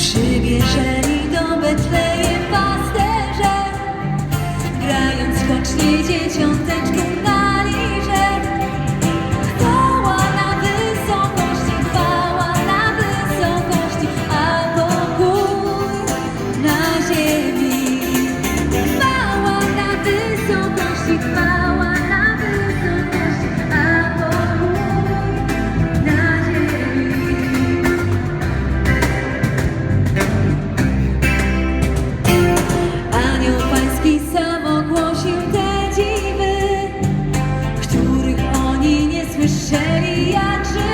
Przybierzeli do Betlejem pasterze, grając choć nie dzieciąteczkę. як же.